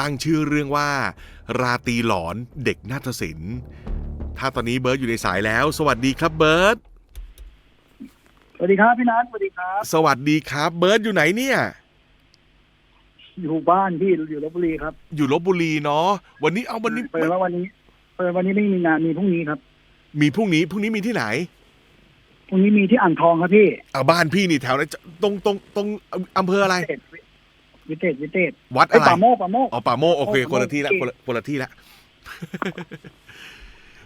ตั้งชื่อเรื่องว่า ราตรีหลอนเด็กนาฏศิลป์ถ้าตอนนี้เบิร์ตอยู่ในสายแล้ว สวัสดีครับเบิร์ตสวัสดีครับพี่นัทสวัสดีครับ สวัสดีครับ เบิร์ตอยู่ไหนเนี่ย อยู่บ้านพี่อยู่ลบบุรีครับ อยู่ลบบุรีเนาะวันนี้เอาวันนี้เปิดว่าวันนี้เปิดวันนี้ไม่มีงานมีพรุ่งนี้ครับ มีพรุ่งนี้พรุ่งนี้มีที่ไหนพรุ่งนี้มีที่อ่างทองครับพี่เอาบ้านพี่นี่แถวไหนตรงตรงตรงอำเภออะไร วิเศษวิเศษวิเศษวัดไอ้อะไรยป่าโมกป่าโมก อ๋อป่าโมกโอเคโอ้คนละที่ละโอเคคนละคนละที่ละ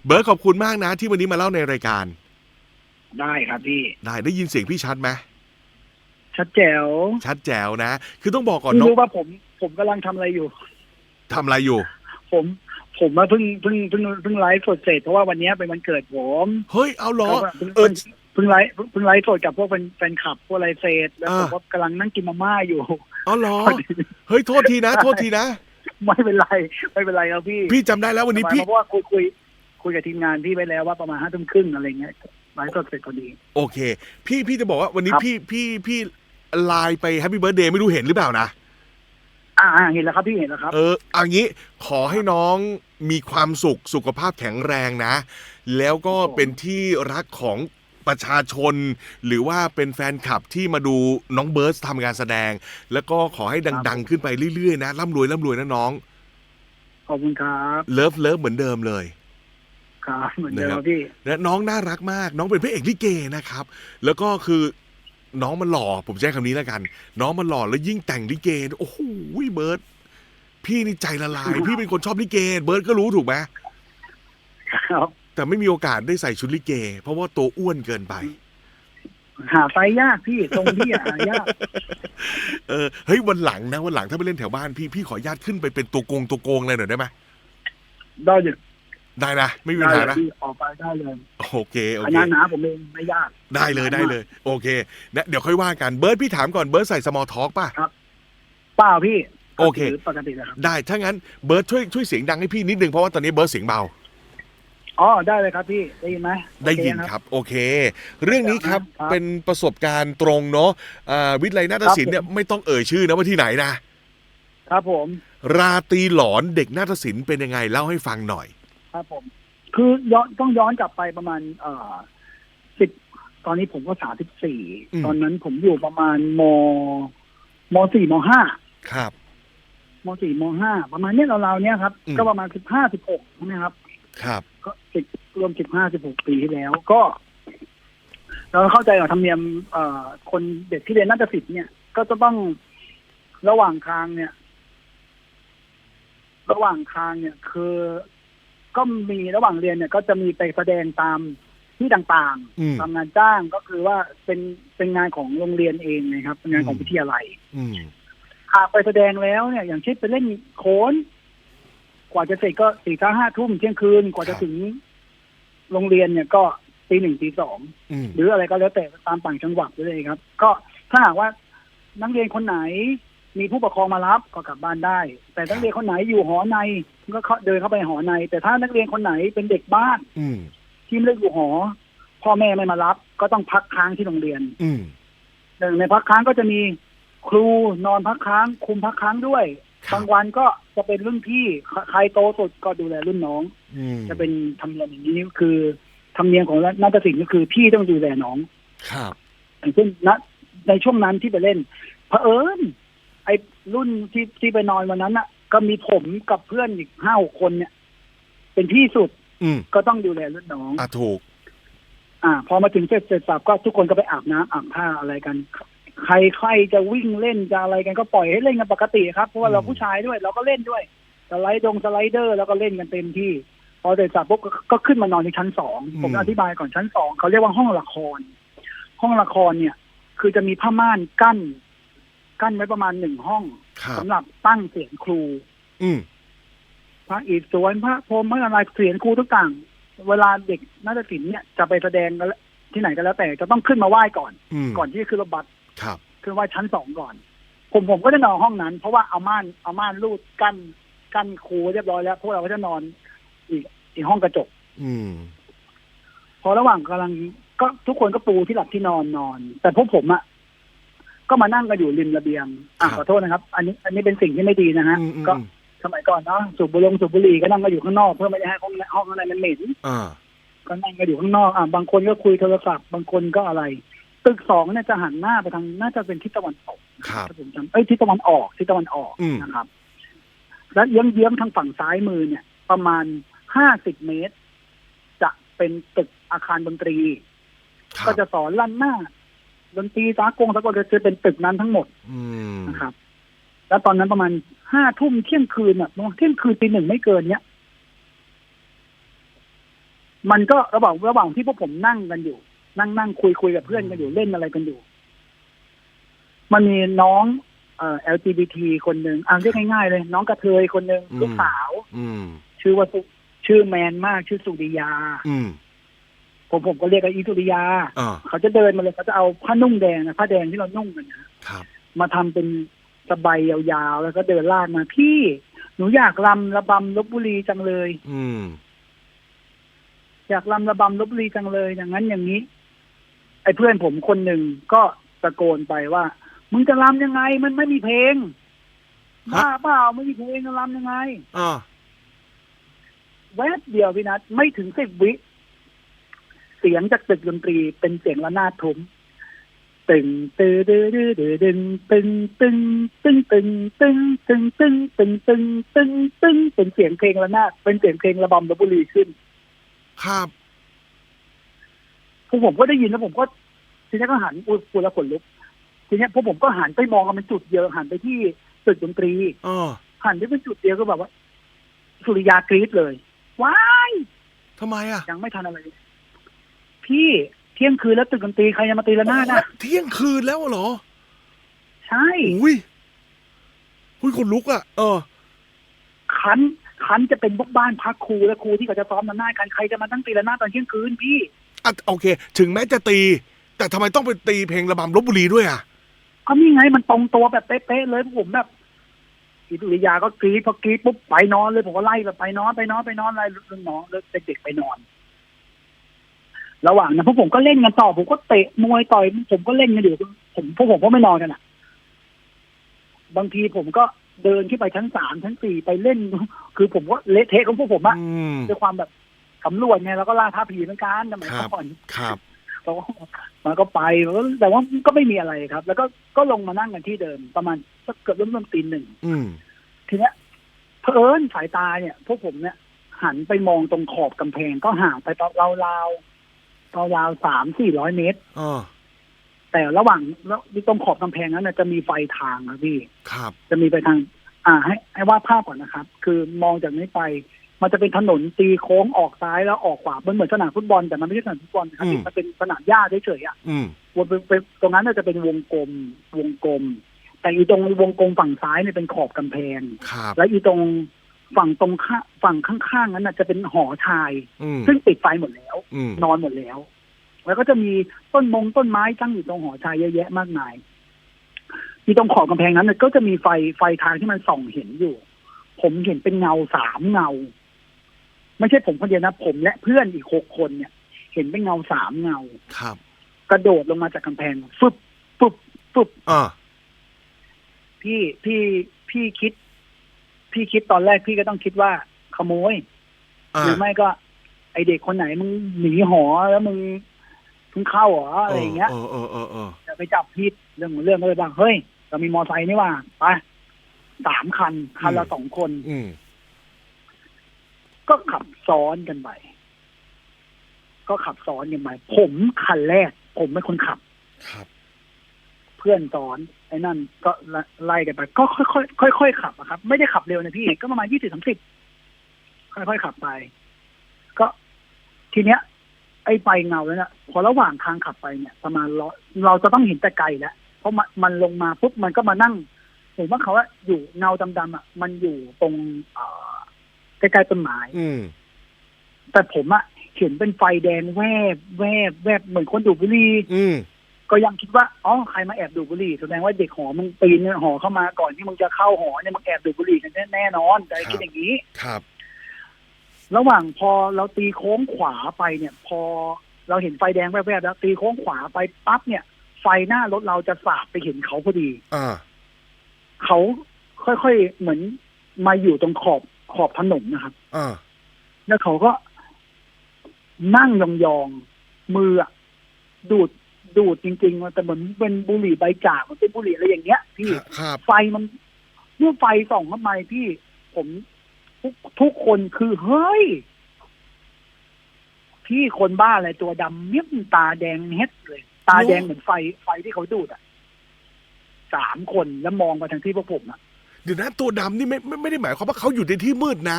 เบิร์ตขอบคุณมากนะ ที่วันนี้มาเล่าในรายการ ได้ครับพี่ ได้ได้ยินเสียงพี่ชัดไหมชัดแจ๋วชัดแจ๋วนะ คือต้องบอกก่อนพี่น้องรู้ว่าผมผมกำลังทำอะไรอยู่ ทำอะไรอยู่ ผมผมมาเพิ่งเพิ่งเพิ่งเพิ่งไลฟ์สดเสร็จเพราะว่าวันนี้เป็นวันเกิดผมเฮ้ยเอาเหรอแล้วก็เพิ่งเออเพิ่งไลฟ์เพิ่งไลฟ์สดกับพวกแฟนแฟนคลับพวกอะไรเสร็จแล้วผมอ่าก็กำลังนั่งกินมาม่าอยู่ เอาเหรอ เฮ้ยโทษทีนะ โทษทีนะ ไม่เป็นไร ไม่เป็นไรครับพี่พี่จำได้แล้ววันนี้พี่ เพราะว่าคุยคุยคุยกับทีมงานพี่ไปแล้วว่าประมาณห้าทุ่มครึ่งอะไรเงี้ยไลฟ์สดเสร็จพอดี โอเค พี่พี่จะบอกว่าวันนี้ครับพี่พี่พี่ไลน์ไปแฮปปี้เบิร์ดเดย์ไม่รู้เห็นหรือเปล่านะ อ่าอ่าเห็นแล้วครับพี่เห็นแล้วครับ เออเอันนี้ขอให้น้องมีความสุขสุขภาพแข็งแรงนะ แล้วก็ครับผมเป็นที่รักของ ประชาชน หรือว่าเป็นแฟนคลับที่มาดูน้องเบิร์ตทำการแสดง แล้วก็ขอให้ดัง ๆ ขึ้นไปเรื่อยๆนะร่ำรวยร่ำรวยนะน้อง ขอบคุณครับเลิฟเลิฟเหมือนเดิมเลยครับเหมือนเดิมนะคครัรับบพี่และน้องน่ารักมาก น้องเป็นพระเอกลิเกนะครับ แล้วก็คือน้องมันหล่อผมใช้คำนี้แล้วกัน น้องมันหล่อแล้วยิ่งแต่งลิเกโอ้โหเบิร์ตพี่นี่ใจละลาย พี่เป็นคนชอบลิเก เบิร์ตก็รู้ถูกไหมครับ แต่ไม่มีโอกาสได้ใส่ชุดลิเก เพราะว่าตัวอ้วนเกินไป หาไซส์ยากพี่ตรงที่หายากเออเฮ้ยวันหลังนะวันหลังถ้าไปเล่นแถวบ้านพี่พี่ขออนุญาตขึ้นไปเป็นตัวโกงตัวโกงอะไรหน่อยได้ไหมได้เลยได้นะไม่มีปัได้ญหาเลยนะพี่ออกไปได้เลยโอเคโออันเค นั้นนะผมเองไม่ยาก ได้เลยได้เลย โอเคนะเดี๋ยวค่อยว่ากันเบิร์ตพี่ถามก่อนเบิร์ตใส่สมอลท็อกป่ะ เปล่าพี่โอเคถืปกติเลยครับได้ถ้างั้นเบิร์ตช่วยช่วยเสียงดังให้พี่นิดนึงเพราะว่าตอนนี้เบิร์ตเสียงเบา อ๋อได้เลยครับพี่ได้ยินไหมได้ยินโอเครับ โอเค เรื่องนี้ครับครับเป็นประสบการณ์ตรงเนาะอ่าวิทยาลัยนาฏศิลป์เนี่ยไม่ต้องเอ่ยชื่อนะว่าที่ไหนนะ ครับผม ราตรีหลอนเด็กนาฏศิลป์เป็นยังไงเล่าให้ฟังหน่อย ครับผม คือย้อนต้องย้อนกลับไปประมาณ เอ่อสิบตอนนี้ผมก็สามสิบสี่อืมตอนนั้นผมอยู่ประมาณมมสี่มห้าครับมสี่มห้าประมาณเนี้ยเราๆเนี้ยครับอืมก็ประมาณสิบห้าสิบหกใช่ไหมครับ ครับก็สิบรวมสิบห้าสิบหกปีที่แล้ว ก็ เราเข้าใจกับธรรมเนียมเอ่อคนเด็กที่เรียนนาฏศิลป์เนี่ย ก็จะต้องระหว่างทางเนี่ย ระหว่างทางเนี่ย คือ ก็มีระหว่างเรียนเนี่ย ก็จะมีไปแสดงตามที่ต่างอืมๆทำงานจ้างก็คือว่าเป็นเป็นงานของโรงเรียนเองนะครับ เป็นงานของอืมวิทยาลัย อืม หากไปแสดงแล้วเนี่ย อย่างเช่นไปเล่นโขน กว่าจะเสร็จก็สี่ห้าห้าทุ่มเที่ยงคืนกว่าจะถึงโรงเรียนเนี่ยก็ตีหนึ่งตีสองอืมหรืออะไรก็แล้วแต่ตามต่างจังหวัดเลยครับ ก็ถ้าหากว่านักเรียนคนไหนมีผู้ปกครองมารับก็กลับบ้านได้ แต่นักเรียนคนไหนอยู่หอในก็เข้าเดินเข้าไปหอใน แต่ถ้านักเรียนคนไหนเป็นเด็กบ้านอืมที่ไม่ได้อยู่หอ พ่อแม่ไม่มารับ ก็ต้องพักค้างที่โรงเรียนอืมหนึ่งในพักค้างก็จะมีครูนอนพักค้าง คุมพักค้างด้วยครั บบางวันก็จะเป็นรุ่นพี่ใครใครโตสุดก็ดูแลรุ่นน้องอืมจะเป็นธรรมเนียมอย่างนี้คือธรรมเนียมของนาฏศิลป์ก็คือพี่ต้องดูแลน้อง ครับอย่างเช่นณในช่วงนั้นที่ไปเล่นเผอิญไอ้รุ่นที่ที่ไปนอนวันนั้นน่ะ ก็มีผมกับเพื่อนอีกห้าหกคนเนี่ย เป็นพี่สุดอืมก็ต้องดูแลรุ่นน้องอะถูก อ่า พอมาถึงเสร็จเสร็จสับก็ทุกคนก็ไปอาบน้ำอาบท่าอะไรกัน ใครใครจะวิ่งเล่นจะอะไรกันก็ปล่อยให้เล่นกันปกติครับเพราะว่าเราอืมผู้ชายด้วย เราก็เล่นด้วยสไลด์ดงสไลเดอร์ แล้วก็เล่นกันเต็มที่ พอเสร็จสับปุ๊บก็ก็ขึ้นมานอนที่ชั้นสองผมอธิบายก่อนชั้นสองเขาเรียกว่าห้องละคร ห้องละครเนี่ย คือจะมีผ้าม่านกั้น กั้นไว้ประมาณหนึ่งห้องครับสำหรับตั้งเสียงครู อืมพระอิศวรพระพรหมพระอะไรเสียงครูทุกต่าง เวลาเด็กนาฏศิลป์เนี่ยจะไปแสดงกันแล้วที่ไหนก็แล้วแต่จะต้องขึ้นมาไหว้ก่อนอืมก่อนที่จะขึ้นรถบัส ครับขึ้นไหว้ชั้นสองก่อน ผมผมก็จะนอนห้องนั้น เพราะว่าเอาม่านเอาม่านรูดกั้นกั้นครูเรียบร้อยแล้วพวกเราก็จะนอนอีกอีกห้องกระจก อืม พอระหว่างกำลังก็ทุกคนก็ปูที่หลับที่นอนนอน แต่พวกผมอะก็มานั่งกันอยู่ริมระเบียง อะครับขอโทษนะครับ อันนี้ อันนี้เป็นสิ่งที่ไม่ดีนะฮะอืมอืมก็สมัยก่อนเนาะสูบบุหรี่สูบบุหรี่ก็นั่งกันอยู่ข้างนอกเพื่อไม่ให้ห้องห้องข้างในมันเหม็นอ่าก็นั่งกันอยู่ข้างนอก อะบางคนก็คุยโทรศัพท์ บางคนก็อะไร ตึกสองเนี่ยจะหันหน้าไปทางน่าจะเป็นทิศตะวันตกครับถ้าผมจำเอ้ยทิศตะวันออกทิศตะวันออกอืมนะครับ แล้วเยื้องๆทางฝั่งซ้ายมือเนี่ย ประมาณห้าสิบเมตร จะเป็นตึกอาคารดนตรีครัก็บจะสอนลั่นหน้าดนตรีสากงสากลจะเป็นตึกนั้นทั้งหมดอืมนะครับ แล้วตอนนั้นประมาณห้าทุ่มเที่ยงคืนอะเที่ยงคืนตีหนึ่งไม่เกินเนี้ยมันก็ระหว่างระหว่างที่พวกผมนั่งกันอยู่ นั่งนั่งคุยคุยกับเพื่อนกันอยู่เล่นอะไรกันอยู่ มันมีน้องเอ่อ LGBT คนหนึ่งอ่าเรียกง่ายๆเลย น้องกระเทยคนหนึ่งลูกสาวอืมชื่อว่าสุชื่อแมนมากชื่อสุริยา อืมผมผมก็เรียกกันอีสุริยาอ่าเขาจะเดินมาเลยเขาจะเอาผ้านุ่งแดงนะผ้าแดงที่เรานุ่งกันนะครับมาทำเป็นสบายยาวๆ แล้วก็เดินลากมาพี่ หนูอยากรำระบำลบบุรีจังเลย อืมอยากรำระบำลบบุรีจังเลยอย่างนั้นอย่างนี้ ไอ้เพื่อนผมคนหนึ่งก็ตะโกนไปว่า มึงจะรำยังไง มันไม่มีเพลงฮะบ้าเปล่าไม่มีเพลงจะรำยังไงอ่าแวบเดียวพี่นัทไม่ถึงสิบวิ เสียงจากตึกดนตรีเป็นเสียงระนาดทุ้มตึงตึงตึงตึงตึงตึงตึงตึงตึงตึงตึงตึงตึงตึงตึงเป็นเสียงเพลงระนาดเป็นเสียงเพลงระบำลบบุรีขึ้น ครับ พวกผมก็ได้ยินแล้วผมก็ทีนี้ก็หันอุยพูดแล้วขนลุก ทีนี้พวกผมก็หันไปมองกันเป็นจุดเดียวหันไปที่ตึกดนตรีอ่าหันไปเป็นจุดเดียวก็แบบว่า สุริยากรี๊ดเลย ว้ายทำไมอะ ยังไม่ทันอะไร พี่เที่ยงคืนแล้วตึกดนตรีใครจะมาตีละนาดนะเที่ยงคืนแล้วเหรอ ใช่อุ้ยอุ้ยคนลุกอะ เออ คันคันจะเป็นพวกบ้านพักครูและครูที่เขาจะซ้อมละนาดกันใครจะมาตั้งตีละนาดตอนเที่ยงคืนพี่ อะโอเค ถึงแม้จะตี แต่ทำไมต้องไปตีเพลงระบำลบบุรีด้วยอะ ก็นี่ไงมันตรงตัวแบบเป๊ะๆเลยพวกผมแบบอิตุริยาก็กรีดพอกรีดปุ๊บไปนอนเลยผมก็ไล่แบบไปนอนไปนอนไปนอนไล่รุ่นน้องแล้วเด็กๆไปนอน ระหว่างนั้นพวกผมก็เล่นกันต่อผมก็เตะมวยต่อยผมก็เล่นกันอยู่ผมพวกผมก็ไม่นอนกันอะ บางทีผมก็เดินขึ้นไปชั้นสามชั้นสี่ไปเล่น คือผมก็เละเทะของพวกผมอะอืมด้วยความแบบ สำรวจไงแล้วก็ล่าท้าผีเหมือนกันสมัยครับก่อนครับเราก็มันก็ไปแต่ว่าก็ไม่มีอะไรครับ แล้วก็ก็ลงมานั่งกันที่เดิม ประมาณสักเกือบเริ่มเริ่มตีหนึ่งอืมทีเนี้ยเพอเอิญสายตาเนี่ย พวกผมเนี่ย หันไปมองตรงขอบกำแพงก็ห่างไปตอนราวราวราวๆสามสี่ร้อยเมตรอ่าแต่ระหว่างแล้วตรงขอบกำแพงนั้นนะจะมีไฟทางครับพี่ครับ จะมีไปทาง อ่า ให้ให้วาดภาพก่อนนะครับ คือมองจากนี้ไป มันจะเป็นถนนตีโค้งออกซ้ายแล้วออกขวามันเหมือนสนามฟุตบอลแต่มันไม่ใช่สนามฟุตบอลนะครับพี่มันเป็นสนามหญ้าเฉยๆอะอืม วนไปไปตรงนั้นน่าจะเป็นวงกลมวงกลม แต่อีตรงวงกลมฝั่งซ้ายเนี่ยเป็นขอบกำแพง ครับ และอีตรงฝั่งตรงข้าฝั่งข้างๆนั้นน่ะจะเป็นหอชาย อืมซึ่งปิดไฟหมดแล้ว อืมนอนหมดแล้ว แล้วก็จะมีต้นมงต้นไม้ตั้งอยู่ตรงหอชายเยอะแยะมากมายที่ตรงขอบกำแพงนั้นน่ะก็จะมีไฟไฟทางที่มันส่องเห็นอยู่ ผมเห็นเป็นเงาสามเงา ไม่ใช่ผมคนเดียวนะผมและเพื่อนอีกหกคนเนี่ย เห็นเป็นเงาสามเงาครับ กระโดดลงมาจากกำแพงฟึบฟึบฟึบอ่าพี่พี่พี่คิด พี่คิดตอนแรกพี่ก็ต้องคิดว่าขโมยอ่าหรือไม่ก็ ไอเด็กคนไหนมึงหนีหอแล้วมึงเพิ่งเข้าเหรออะไรอย่างเงี้ยเออเออเออเออจะไปจับผิดเรื่องของเรื่องก็เลยบ้างเฮ้ยเรามีมอไซค์นี่ว่าไปสามคันคันละสองคนอืม ก็ขับซ้อนกันไปก็ขับซ้อนกันไปผมคันแรก ผมเป็นคนขับ ครับ เพื่อนซ้อนไอ้นั่นก็ไล่กันไปก็ค่อยๆค่อยๆขับอะครับ ไม่ได้ขับเร็วนะพี่ก็ประมาณยี่สิบสามสิบค่อยๆขับไป ก็ทีเนี้ย ไอ้ไฟเงาแล้วเนี่ยพอระหว่างทางขับไปเนี่ย ประมาณร้อยเราจะต้องเห็นแต่ไกลแล้วเพราะมันมันลงมาปุ๊บมันก็มานั่งผมว่าเขาว่าอยู่เงาดำๆอะมันอยู่ตรงเอ่อ ใกล้ๆต้นไม้อืมแต่ผมอะเห็นเป็นไฟแดงแวบแวบแวบเหมือนคนดูดบุหรี่อืมก็ยังคิดว่าอ๋อใครมาแอบดูดบุหรี่แสดงว่าเด็กหอมึงปีนเนี่ยหอเข้ามาก่อนที่มึงจะเข้าหอเนี่ยมึงแอบดูดบุหรี่กันแน่ๆนอนแต่ครับคิดอย่างนี้ครับ ระหว่างพอเราตีโค้งขวาไปเนี่ย พอเราเห็นไฟแดงแวบๆแล้ว ตีโค้งขวาไปปั๊บเนี่ย ไฟหน้ารถเราจะสาดไปเห็นเขาพอดีอ่าเขาค่อยๆเหมือนมาอยู่ตรงขอบ ขอบถนนนะครับอ่าแล้วเขาก็นั่งยองๆมืออะดูดดูดจริงๆมันแต่เหมือนเป็นบุหรี่ใบจากมันเป็นบุหรี่อะไรอย่างเงี้ย พี่ครับ ไฟมันเมื่อไฟส่องเข้ามาพี่ผมทุกทุกคนคือเฮ้ย พี่คนบ้าอะไรตัวดำเมี่ยมตาแดงเฮ็ดเลย ตาแดงเหมือนไฟไฟที่เขาดูดอะสามคนแล้วมองมาทางที่พวกผมอะ เดี๋ยวนะตัวดำนี่ไม่ไม่ไม่ได้หมายความว่าเขาอยู่ในที่มืดนะ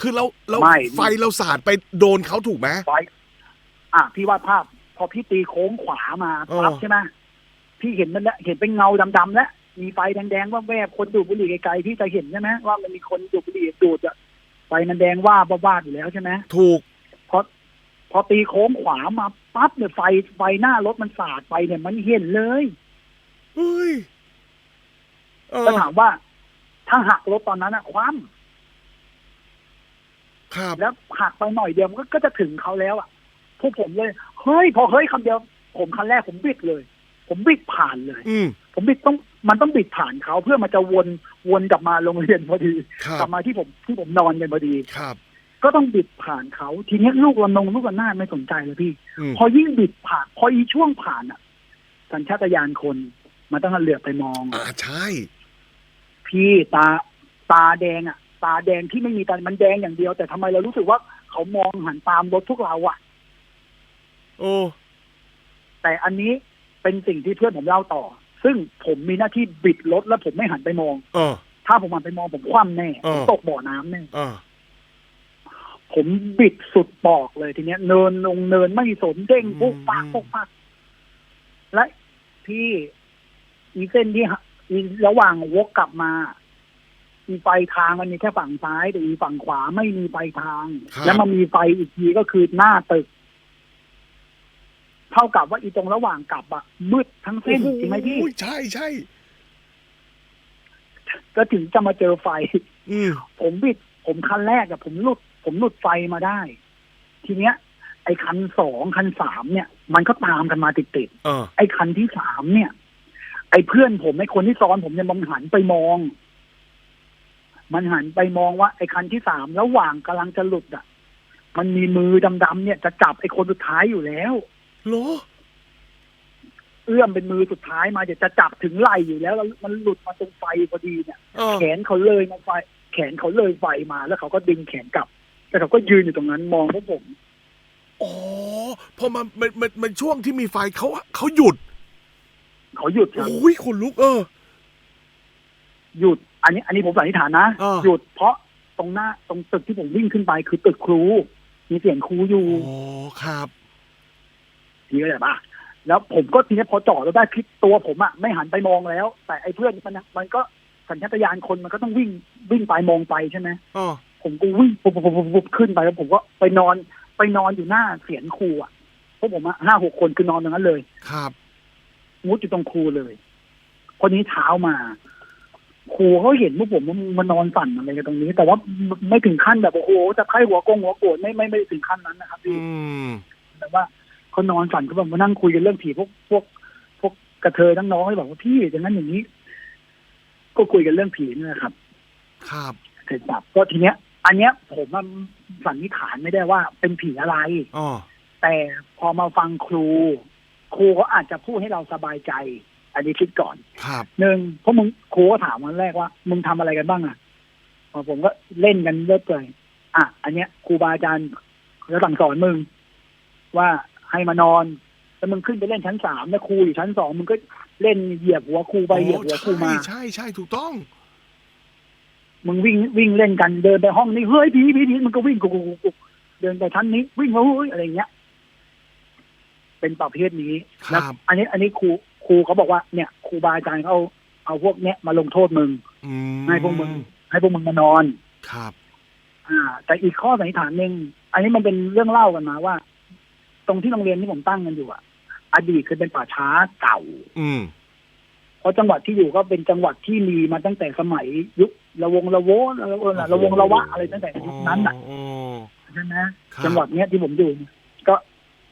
คือเราเราไม่ ไฟเราสาดไปโดนเขาถูกไหม ไฟอะพี่วาดภาพ พอพี่ตีโค้งขวามาเออ ปั๊บใช่ไหมพี่เห็นมันแล้วเห็นเป็นเงาดำๆแล้วมีไฟแดงๆว่าแวบคนดูดบุหรี่ไกลๆพี่จะเห็นใช่ไหมว่ามันมีคนดูดบุหรี่ดูดอะไฟมันแดงว่าบ้าๆอยู่แล้วใช่ไหมถูก พอพอตีโค้งขวามาปั๊บเนี่ยไฟไฟหน้ารถมันสาดไปเนี่ยมันเห็นเลย เฮ้ยเออ ก็ถามว่า ถ้าหักรถตอนนั้นอะคว่ครับำแล้วหักไปหน่อยเดียวมันก็ก็จะถึงเขาแล้วอะพวกผมเลยเฮ้ยพอเฮ้ยคำเดียว ผมคันแรกผมบิดเลย ผมบิดผ่านเลย อืม ผมบิดต้องมันต้องบิดผ่านเขาเพื่อมันจะวนวนกลับมาโรงเรียนพอดี ครับกลับมาที่ผมที่ผมนอนกันพอดี ครับก็ต้องบิดผ่านเขาทีนี้ลูกระนงลูกระนาดไม่สนใจเลยพี่ อืมพอยิ่งบิดผ่านพออีช่วงผ่านอะสัญชาตญาณคนมันต้องเหลือบไปมอง อ่าใช่ พี่ตาตาแดงอะ ตาแดงที่ไม่มีตามันแดงอย่างเดียว แต่ทำไมเรารู้สึกว่าเขามองหันตามรถพวกเราอะ โอ้แต่อันนี้เป็นสิ่งที่เพื่อนผมเล่าต่อ ซึ่งผมมีหน้าที่บิดรถแล้วผมไม่หันไปมองเออถ้าผมหันไปมองผมคว่ำแน่เออผมตกบ่อน้ำแน่อ่าผมบิดสุดปอกเลยทีเนี้ย เนินลงเนินไม่สนเด้งปุ๊บปักปุ๊บปักและพี่อีเส้นที่ หะอีระหว่างวกกลับมาอีไฟทางมันมีแค่ฝั่งซ้ายแต่อีฝั่งขวาไม่มีไฟทาง ครับ แล้วมันมีไฟอีกทีก็คือหน้าตึก เท่ากับว่าอีตรงระหว่างกลับอะมืดทั้งเส้นจริงไหมพี่ โอ้ยใช่ใช่ก็ถึงจะมาเจอไฟ อืมผมบิด ผมคันแรกอะผมหลุด ผมหลุดไฟมาได้ ทีเนี้ย ไอ้คันสองคันสามเนี่ย มันก็ตามกันมาติดเออๆไอ้คันที่สามเนี่ย ไอ้เพื่อนผมไอ้คนที่ซ้อนผมเนี่ยมันหันไปมอง มันหันไปมองว่าไอ้คันที่สามระหว่างกำลังจะหลุดอะมันมีมือดำๆเนี่ยจะจับไอ้คนสุดท้ายอยู่แล้วเหรอเอื้อมเป็นมือสุดท้ายมาเดี๋ยวจะจับถึงไหล่อยู่แล้วแล้วมันหลุดมาตรงไฟพอดีเนี่ยเออแขนเขาเลยมาไฟ แขนเขาเลยไฟมาแล้วเขาก็ดึงแขนกลับแล้วเขาก็ยืนอยู่ตรงนั้นมองพวกผมอ๋อพอมันมันมันมันช่วงที่มีไฟเขาเขาหยุด เขาหยุดครับโอ้ยคนลุกเออ หยุด อันนี้ อันนี้ผมสันนิษฐานนะเออหยุดเพราะตรงหน้าตรงตึกที่ผมวิ่งขึ้นไปคือตึกครู มีเสียงครูอยู่อ๋อครับ ทีก็เลยปะแล้วผมก็ทีนี้พอจอดแล้วได้คลิปตัวผมอะไม่หันไปมองแล้ว แต่ไอ้เพื่อนมันนะมันก็สัญชาตญาณคนมันก็ต้องวิ่งวิ่งไปมองไปใช่ไหม อ๋อ ผมก็วิ่งปุ๊บปุ๊บปุ๊บปุ๊บขึ้นไปแล้วผมก็ไปนอนไปนอนอยู่หน้าเสียงครูอะพวกผมอะห้าหกคนคือนอนตรงนั้นเลย ครับ มุดอยู่ตรงครูเลย คนนี้เช้ามาครูเขาเห็นพวกผมมันมานอนสั่นอะไรกันตรงนี้ แต่ว่าไม่ถึงขั้นแบบโอ้โหจะไข้หัวโกงหัวโกรธไม่ไม่ไม่ถึงขั้นนั้นนะครับอืพี่มแต่ว่าเขานอนสั่นเขาแบบมานั่งคุยกันเรื่องผีพวกพวก พวกกระเทยทั้งน้องเลยบอกว่าพี่อย่างนั้นอย่างนี้ ก็คุยกันเรื่องผีนี่แหละครับ ครับเสร็จสับก็ทีเนี้ย อันเนี้ย ผมมันสันนิษฐานไม่ได้ว่าเป็นผีอะไรอ๋อแต่พอมาฟังครู ครูเขาอาจจะพูดให้เราสบายใจ อันนี้คิดก่อนครับหนึ่งเพราะมึงครูก็ถามวันแรกว่า มึงทำอะไรกันบ้างอะพอผมก็เล่นกันเรื่อยเปื่อยอะอันเนี้ยครูบาอาจารย์จะสั่งสอนมึง ว่าให้มานอนแล้วมึงขึ้นไปเล่นชั้นสามแล้วครูอยู่ชั้นสองมึงก็เล่นเหยียบหัวครูไปเหยียบหัวครูมาใช่ใช่ถูกต้อง มึงวิ่งวิ่งเล่นกันเดินไปห้องนี้เฮ้ยผีผีผีมันก็วิ่งกุกกุกกุกกุกเดินไปชั้นนี้วิ่งเฮ้ยอะไรเงี้ย เป็นประเภทนี้ครับแล้วอันนี้อันนี้ครูครูเขาบอกว่าเนี่ยครูบาอาจารย์เขาเอาเอาพวกเนี้ยมาลงโทษมึง อืมให้พวกมึง ให้พวกมึงมานอน ครับ อ่า แต่อีกข้อสันนิษฐานหนึ่งอันนี้มันเป็นเรื่องเล่ากันมาว่า ตรงที่โรงเรียนที่ผมตั้งกันอยู่อะอดีตเคยเป็นป่าช้าเก่า อืมเพราะจังหวัดที่อยู่ก็เป็นจังหวัดที่มีมาตั้งแต่สมัยยุคระวงระโวระวงระวงระวะอะไรตั้งแต่ยุคนั้นอะอ๋อ ใช่ไหมครับ จังหวัดเนี้ยที่ผมอยู่เนี่ยก็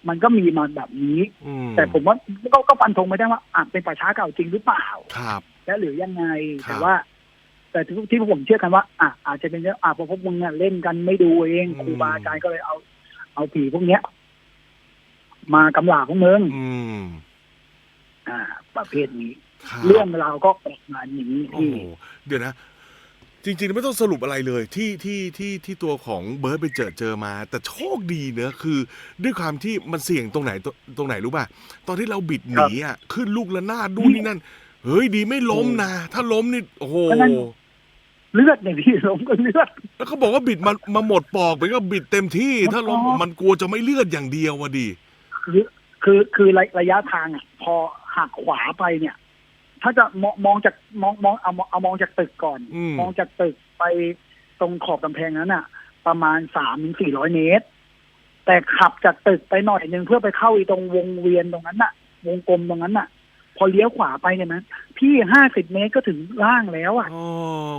มันก็มีมาแบบนี้อืมแต่ผมว่าก็ก็ฟันธงไม่ได้ว่าอาจเป็นป่าช้าเก่าจริงหรือเปล่าครับ และหรือยังไงครับแต่ว่า แต่ที่ที่พวกผมเชื่อกันว่าอะอาจจะเป็นเรื่องอะเพราะพวกมึงเนี่ยเล่นกันไม่ดูเองอืมครูบาอาจารย์ก็เลยเอา เอาผีพวกเนี้ย มากำลาพวกมึงอืมอ่า ประเภทนี้ครับเรื่องราวก็ออกมาอย่างนี้โอ้ที่โหเดี๋ยวนะ จริงๆ ไม่ต้องสรุปอะไรเลยที่ที่ที่ที่ตัวของเบิร์ดไปเจอเจอมา แต่โชคดีเนอะคือ ด้วยความที่มันเสี่ยงตรงไหนตรงตรงไหนรู้ป่ะ ตอนที่เราบิดหนีอะขึ้นลูกละนาดดูนนี่นั่น เฮ้ยดีไม่ล้มนะ ถ้าล้มนี่โอ้โหเพราะฉะนั้นเลือดเนี่ยพี่ล้มก็เลือด แล้วเขาบอกว่าบิดมามาหมดปอกไปก็บิดเต็มที่ ถ้าล้มอ๋อ มันกลัวจะไม่เลือดอย่างเดียววะดิ คือคือคือระระยะทางอะ พอหักขวาไปเนี่ย ถ้าจะมองมองจากมองมองเอาเอามองจากตึกก่อน อืม มองจากตึกไปตรงขอบกำแพงนั้นอะประมาณสามถึงสี่ร้อยเมตร แต่ขับจากตึกไปหน่อยหนึ่งเพื่อไปเข้าอีตรงวงเวียนตรงนั้นน่ะวงกลมตรงนั้นน่ะพอเลี้ยวขวาไปเนี่ยนะพี่ห้าสิบเมตรก็ถึงล่างแล้วอะอ๋อ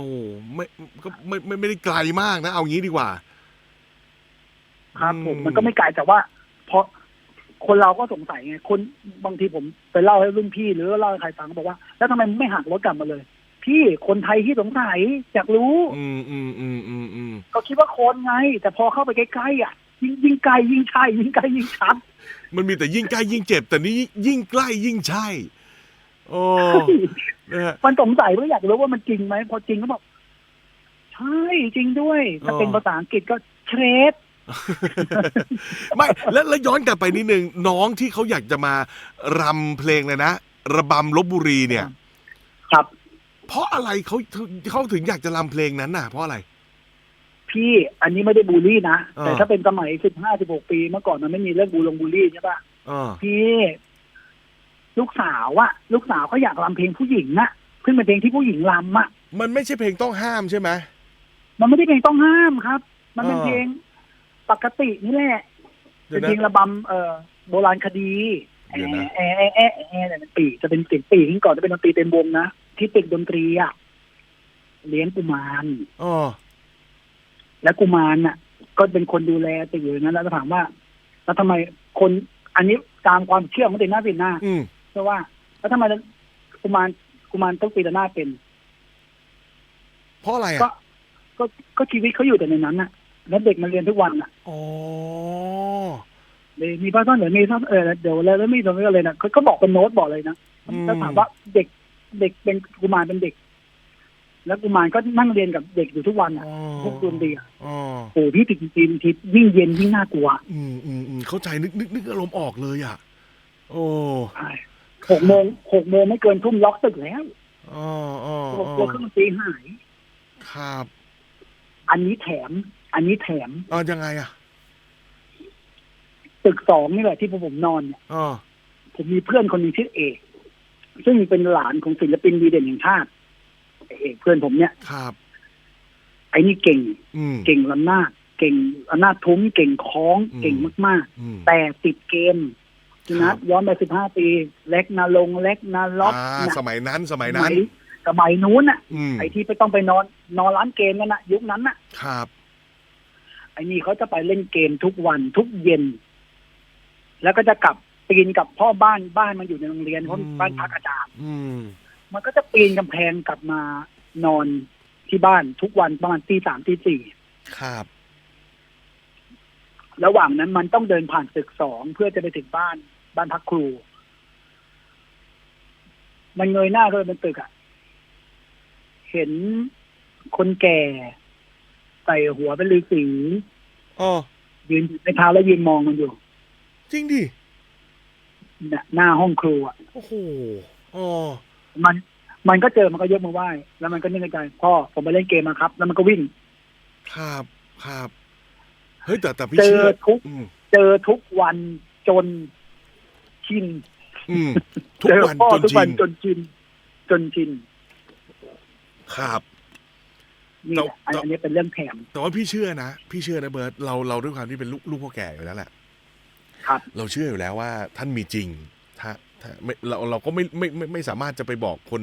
โอ้โหไม่ก็ไม่ไม่ไม่ได้ไกลมากนะ เอางี้ดีกว่า ครับผมอืม มันก็ไม่ไกลแต่ว่าเพราะ คนเราก็สงสัยไงคนบางทีผมไปเล่าให้รุ่นพี่หรือเล่าให้ใครฟังก็บอกว่า แล้วทำไมมึงไม่หักรถกลับมาเลย พี่คนไทยที่สงสัยอยากรู้ อืมอืมอืมอืมอืมก็คิดว่าคนไง แต่พอเข้าไปใกล้ๆอะยิ่งยิ่งไกลยิ่งใช่ยิ่งไกลยิ่งชัดมันมีแต่ยิ่งใกล้ยิ่งเจ็บ แต่นี้ยิ่งใกล้ยิ่งใช่ โอ้นะฮะมันสงสัยว่าอยากรู้ว่ามันจริงไหมพอจริงก็บอกใช่จริงด้วยถ้าเป็นภาษาอังกฤษก็เทรด ไม่แล้วแล้วย้อนกลับไปนิดนึงน้องที่เขาอยากจะมารำเพลงเลยนะระบำลบบุรีเนี่ย ครับ เพราะอะไรเขาเขาถึงอยากจะรำเพลงนั้นน่ะ เพราะอะไร พี่อันนี้ไม่ได้บูลลี่นะอ่าแต่ถ้าเป็นสมัยสิบห้าสิบหกปีเมื่อก่อนมันไม่มีเรื่องบูลงบูลลี่ใช่ปะอ่าพี่ ลูกสาวอะลูกสาวเขาอยากรำเพลงผู้หญิงนะซึ่งเป็นเพลงที่ผู้หญิงรำอะมันไม่ใช่เพลงต้องห้ามใช่ไหมมันไม่ได้เพลงต้องห้ามครับ มันเป็นอ่าเพลง ปกตินี่แหละเดี๋เป็ยวนนะเพลงระบำเอ่อโบราณคดีเดี๋ยวนะ แอะแอะแอะแอะแอะเนี่ยเป็นปีจะเป็นเสียงปีขึ้นก่อนจะเป็นดนตรีเต็มวงนะที่ตึกดนตรีอะเลี้ยงกุมาร อ๋อและกุมารน่ะ ก็เป็นคนดูแลตึกอยู่นั้นแล้วก็ถามว่า แล้วทำไมคนอันนี้ตามความเชื่อของเด็กหน้าเป็นหน้าอืมเพราะว่า แล้วทำไมกุมารกุมารต้องตีระนาดเป็น เพราะอะไรก็ อะก็ก็ชีวิตเขาอยู่แต่ในนั้นน่ะ แล้วเด็กมันเรียนทุกวันน่ะอ๋อเลยมีพระท่อนเหนือมีท่อนเออเดี๋ยวแล้วแล้วมีตรงนี้ก็เลยนะเขาก็บอกเป็นโน้ตบอกเลยนะอืมแล้วถามว่าเด็กเด็กเป็นกุมารเป็นเด็ก แล้วกุมารก็นั่งเรียนกับเด็กอยู่ทุกวันอะอ๋อพวกดนตรีอะอ๋อโอ้พี่ติดจีนทิศยิ่งเย็นยิ่งน่ากลัว อืมอืมอืมเข้าใจนึกนึกนึกอารมณ์ออกเลยอะ โอ้ใช่หกโมงหกโมงไม่เกินทุ่มล็อกตึกแล้วอ๋ออ๋อกลัวอ๋กลัวอเครื่องดนตรีหาย ครับ อันนี้แถม อันนี้แถมอ๋อยังไงอะตึกสองนี่แหละที่พวกผมนอนเนี่ยอ๋อผมมีเพื่อนคนหนึงชื่อเอกซึ่งเป็นหลานของศิลปินดีเด่นแห่งชาติไอ้เอกเพื่อนผมเนี่ยครับ ไอ้นี่เก่งอืมเก่งระนาดเก่งระนาดทุ้มเก่งคล้องอืมเก่งมากอืมๆแต่ติดเกมครันะบย้อนไปสิบห้าปี เล็กนาลงเล็กนาล็อกอ่านะสมัยนั้นสมัยสนั้มันยสมัยนู้นน่ะอืมไอ้ที่ไปต้องไปนอน นอนร้านเกมกันน่ะยุคนั้นน่ะ ครับ ไอ้นี่เขาจะไปเล่นเกมทุกวันทุกเย็น แล้วก็จะกลับปีนกับพ่อบ้านบ้านมันอยู่ในโรงเรียนเพราะอืมบ้านพักอาจารย์อืมมันก็จะปีนกำแพงกลับมานอนที่บ้านทุกวันประมาณตีสามตีสี่ครับ ระหว่างนั้นมันต้องเดินผ่านตึกสองเพื่อจะไปถึงบ้าน บ้านพักครู มันเงยหน้าขึ้นไปบนตึกอะเห็นคนแก่ ใส่หัวเป็นฤาษีอ๋อยืนอยู่ในเท้าแล้วยืนมองมันอยู่ จริงดิน่ะหน้าห้องครูอะโอ้โหอ๋อมันมันก็เจอมันก็ยกมือไหว้แล้วมันก็นึกในใจพ่อผมไปเล่นเกมมาครับ แล้วมันก็วิ่ง ครับครับเฮ้ยแต่แต่พี่เจอเชื่อทุกอืมเจอทุกวันจนชินอืมทุกเจอวันพ่อจนทุกชิวันนจนชินจนชินครับ นี่แหละอันแต่อันนี้เป็นเรื่องแถมแต่ว่าพี่เชื่อนะ พี่เชื่อนะเบิร์ตเราเราด้วยความที่เป็นลูกลูกพ่อแก่อยู่แล้วแหละครับ เราเชื่ออยู่แล้วว่าท่านมีจริง ถ้าถ้าไม่เราเราก็ไม่ไม่ไม่ไม่สามารถจะไปบอกคน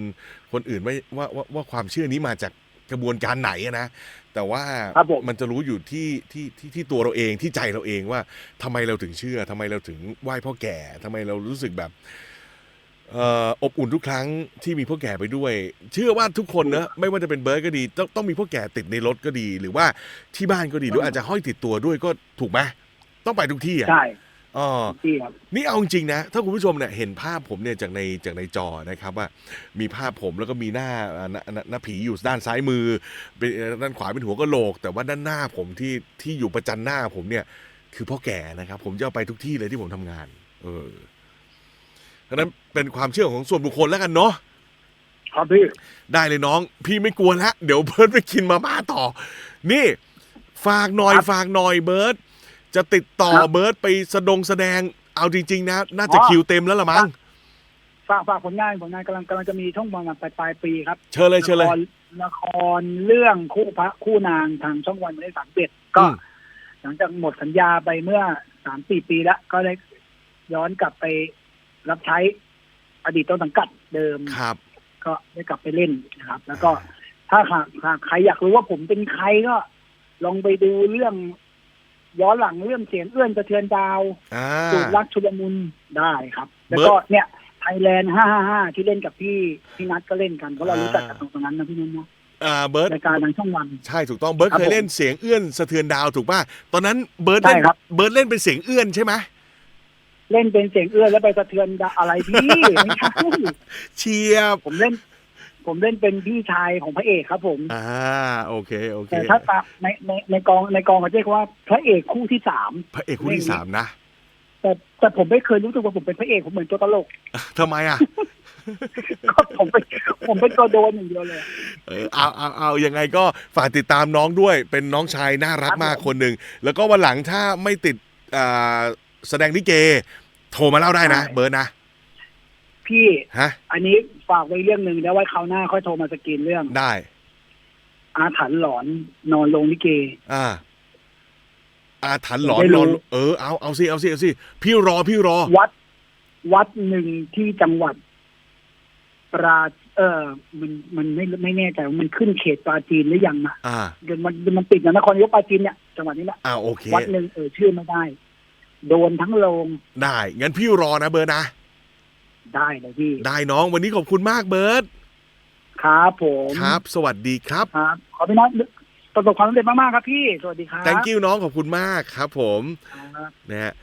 คนอื่นไม่ว่าว่าว่าความเชื่อนี้มาจากกระบวนการไหนอะนะ แต่ว่าครับผม มันจะรู้อยู่ที่ที่ที่ที่ตัวเราเองที่ใจเราเองว่าทำไมเราถึงเชื่อทำไมเราถึงไหว้พ่อแก่ทำไมเรารู้สึกแบบเอ่ออบอุ่นทุกครั้งที่มีพ่อแก่ไปด้วย เชื่อว่าทุกคนนะไม่ว่าจะเป็นเบิร์ดก็ดีต้องต้องมีพ่อแก่ติดในรถก็ดี หรือว่าที่บ้านก็ดีหรืออาจจะห้อยติดตัวด้วยก็ถูกไหมต้องไปทุกที่อะใช่อ๋อที่ครับนี่เอาจริงๆนะ ถ้าคุณผู้ชมเนี่ยเห็นภาพผมเนี่ยจากในจากในจอนะครับว่ามีภาพผมแล้วก็มีหน้าอ่าหน้าหน้าหน้าผีอยู่ด้านซ้ายมือเป็นเอ่อด้านขวาเป็นหัวกะโหลก แต่ว่าด้านหน้าผมที่ที่อยู่ประจันหน้าผมเนี่ย คือพ่อแก่นะครับ ผมจะเอาไปทุกที่เลยที่ผมทำงาน เออ เพราะฉะนั้นเป็นความเชื่อของส่วนบุคคลแล้วกันเนาะครับพี่ ได้เลยน้อง พี่ไม่กลัวแล้วเดี๋ยวเบิร์ดไปกินมาม่าต่อ นี่ ฝากหน่อยครับฝากหน่อยเบิร์ดจะติดต่อครับ เบิร์ดไปแสดงแสดงเอาจริง ๆ นะ น่าจะอ๋อคิวเต็มแล้วละมั้งฝากฝากผลงานผลงานกำลังกำลังจะมีช่องวันปลายปลายปีครับเชิญเลยเชิญเลย ละครละครเรื่องคู่พระคู่นางทางช่องวันไม่ได้สามเจ็ดก็ อืม หลังจากหมดสัญญาไปเมื่อสามสี่ปีแล้ว ก็ได้ย้อนกลับไป รับใช้อดีตต้นสังกัดเดิม ครับ ก็ได้กลับไปเล่นนะครับ แล้วก็ถ้าหากหากใครอยากรู้ว่าผมเป็นใครก็ลองไปดูเรื่อง ย้อนหลังเรื่องเสียงเอื้อนสะเทือนดาวอ่า สูตรรักชุลมุนได้ครับ แล้วเบิร์ก็ดเนี่ยไทยแลนด์ห้าห้าห้าที่เล่นกับพี่พี่นัทก็เล่นกันเพราะเราอ่า รู้จักกันตรงนั้นนะพี่นัทนะอ่าเบิร์ดรายการทางช่องวัน ใช่ถูกต้องเบิร์ดครับเคยเล่นเสียงเอื้อนสะเทือนดาวถูกป่ะตอนนั้นเบิร์ดใช่เล่นครับ เบิร์ดเล่นเป็นเสียงเอื้อนใช่ไหม เล่นเป็นเสียงเอื้อนแล้วไปสะเทือนดาวอะไรพี่ไม่ใช่เชียบผมเล่น ผมเล่นเป็นพี่ชายของพระเอกครับผมอ่าโอเคโอเคแต่ถ้าตามในในในกองในกองเขาเรียกว่าพระเอกคู่ที่สามพระเอกคู่ที่สามนะแต่แต่ผมไม่เคยรู้สึกว่าผมเป็นพระเอกผมเหมือนตัวตลกทำไมอะก็ผมเป็นผมเป็นตัวโดนอย่างเดียวเลย เออเอาเอาเอายังไงก็ฝากติดตามน้องด้วย เป็นน้องชายน่ารักครับมากผมคนหนึ่งแล้วก็วันหลังถ้าไม่ติดอ่าแสดงลิเก โทรมาเล่าได้นะ เบิร์ดนะ พี่ ฮะ อันนี้ฝากไว้เรื่องหนึ่งแล้วไว้คราวหน้าค่อยโทรมาสกรีนเรื่อง ได้ อาถรรพ์หลอนนอนโรงลิเก อ่า อาถรรพ์หลอนไม่นรู้อนเออเอาเอาสิเอาสิเอาสิพี่รอพี่รอ วัด วัดหนึ่งที่จังหวัด ปราเออมันมันไม่ไม่แน่ใจว่ามันขึ้นเขตปราจีนหรือยังนะอ่า เดี๋ยวมันมันติดกับนครนายกปราจีนเนี่ยจังหวัดนี้แหละอ่าโอเค วัดหนึ่งเออชื่อไม่ได้ โดนทั้งโรงได้งั้นพี่รอนะเบิร์ดนะ ได้เลยพี่ ได้น้องวันนี้ขอบคุณมากเบิร์ดครับผมครับ สวัสดีครับครับขอพี่น้องประสบความสำเร็จมากๆครับพี่ สวัสดีครับ thank you น้องขอบคุณมากครับผมครับนะฮะ